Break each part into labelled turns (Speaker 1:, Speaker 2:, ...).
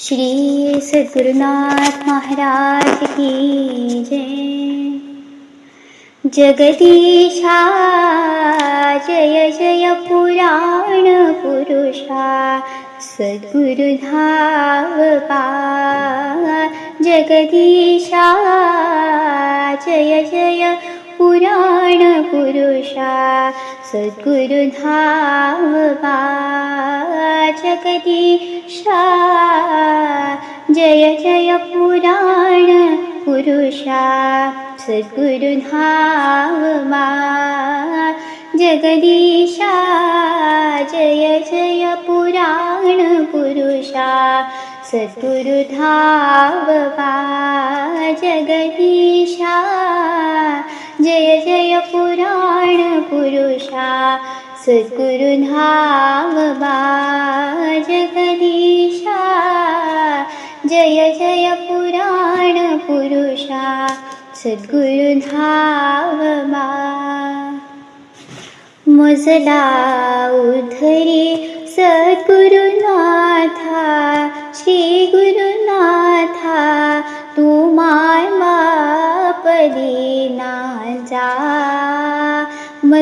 Speaker 1: श्री सद्गुरुनाथ महाराज की जय। जगदीशा जय जय पुराण पुरुषा सद्गुरु धावपा जगदीशा जय जय पुराणपुरुषा पुरुष सद्गुरु जय जय पुराण पुरुषा सद्गुरु ध जगदिशा। जय जय पुराण पुरुष सद्गुरु धा जगदिशा जय जय पुराण पुरुषा सद्गुरु जगदीशा जय जय पुराण पुरुषा सद्गुरु मजला उधरी सद्गुरुनाथा श्री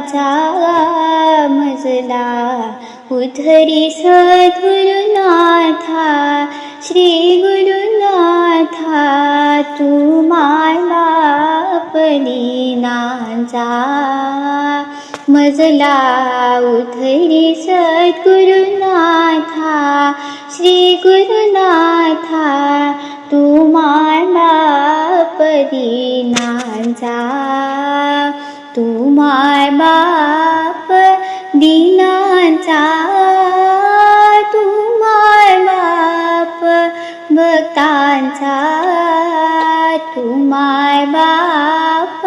Speaker 1: आमचा मजला. उधरी सद्गुरुनाथा श्री गुरुनाथा तू माय बाप मजला उधरी सद्गुरुनाथा श्री गुरुनाथा तू माय बाप दीनाचा तू माय बाप दिनाचा तू माय बाप भक्तांचा तू माय बाप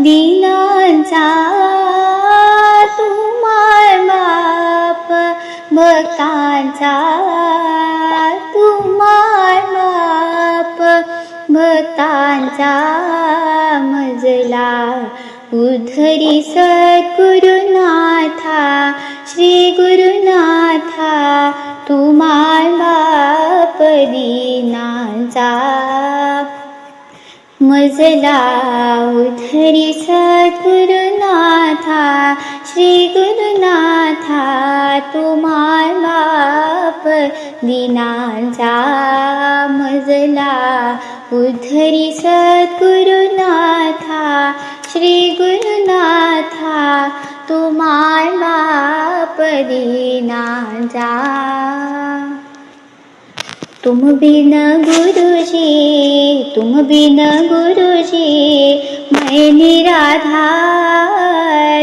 Speaker 1: दिनांचा तू माय बाप भक्तांचा तू माय बाप भक्तांचा मजला उधरी सद्गुरुनाथा श्री गुरुनाथा तुम्हाला माय बाप मजला उधरी सद्गुरुनाथा श्री गुरुनाथा तुम्हाला माय मजला उधरी सद्गुरुनाथा श्री गुरुनाथा तू माय बाप तुम बिन गुरुजी तुम बिन गुरुजी मैं निराधार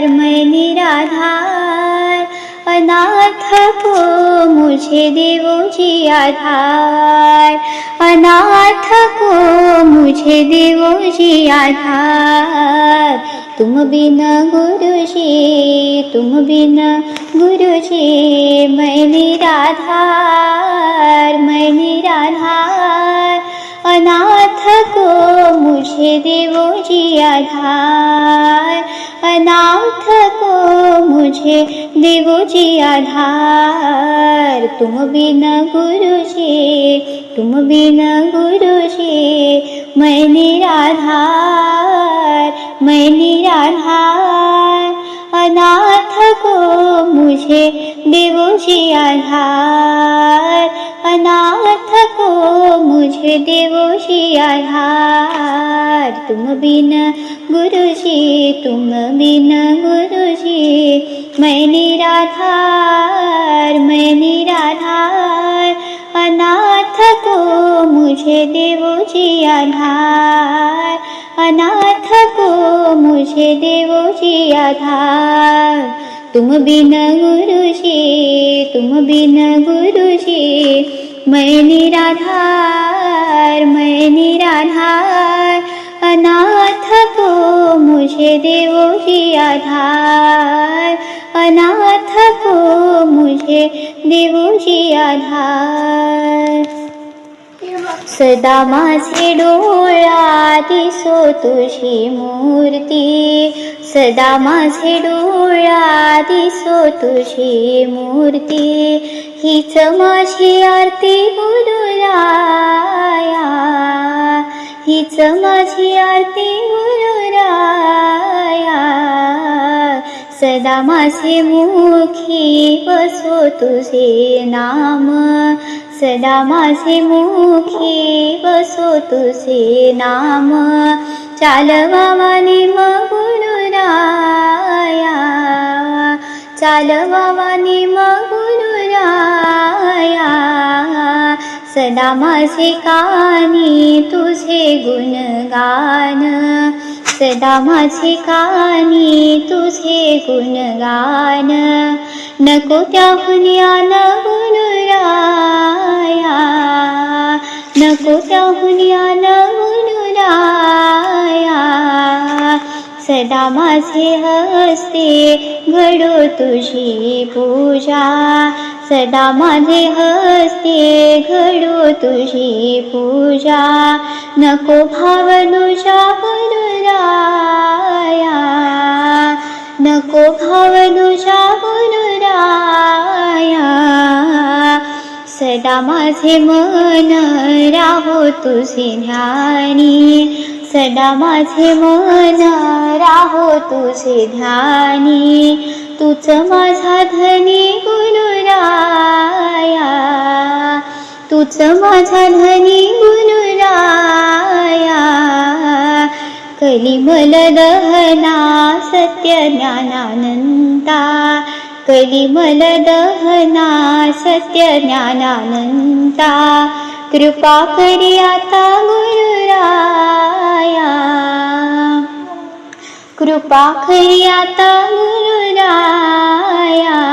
Speaker 1: मैं निराधार। अनाथ को मुझे देवो जी आधार। अनाथ को मुझे देवो जी आधार। तुम बिन गुरुजी तुम बिन गुरुजी मैं निराधार मैं निराधार। मुझे देवो जी आधार। अनाथ को मुझे देवो जी आधार। तुम बिना गुरु जी तुम बिना गुरु जी मैं निराधार मैं निराधार। अनाथ को मुझे देवो जी आधार। अनाथ मुझे देवो जी आधार तुम बिन गुरुजी तुम बिन गुरुजी। मैं निराधार मैं निराधार अनाथ को मुझे देवो जी आधार अनाथ को मुझे देवो जी आधार तुम बिन गुरु जी तुम बिन गुरु जी मैं निराधार मैं निराधार अनाथ को मुझे देवो ही आधार। अनाथ को मुझे देवो जी आधार। सदा माझे डोळा दिसो तुझी मूर्ती। सदा माझे डोळा दिसो तुझी मूर्ती। हीच माझी आरती गुरुराया हीच माझी आरती गुरुराया सदा माझे मुखी बसो तुझे नाम। सदा माझे मुखी बसो तुझे नाम। चालवा वाणी गुरुराया चालवा वाणी गुरुराया सदा माझे कानी तुझे गुणगान. सदा माझे कानी तुझे गुणगान. नको त्याहून या गुणराया नको त्याहून या गुणराया सदा माझे हस्ते घडो तुझी पूजा. सदा माझे हस्ते घडू तुझी पूजा. नको भावनुषा गुरुराया नको भावनुषा गुरुराया सदा माझे मन राहो तुझे ध्यानी. सदा माझे मन राहो तुझे ध्यानी. तूच माझा धनी गुरुराया तूच माझा धनी गुरुराया कलिमल दहना सत्य ज्ञानानंता कलिमल दहना सत्य ज्ञानानंता कृपा करी आता गुरुराया कृपा गुरुराया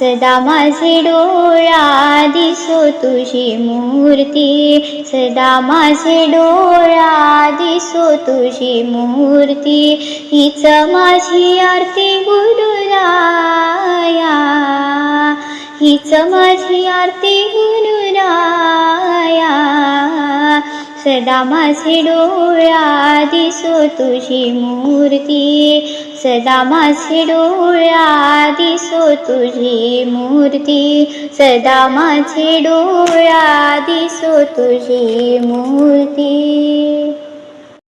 Speaker 1: सदा माझे डोळा दिसो तुझी मूर्ती. सदा माझे डोळा दिसो तुझी मूर्ती. हीच माझी आरती गुरुराया. हीच माझी आरती गुरुराया. सदा माझे डोळ्या दिसो तुझी मूर्ती सदा माझे डोळ्या दिसो तुझी मूर्ती सदा माझे डोळ्या दिसो तुझी मूर्ती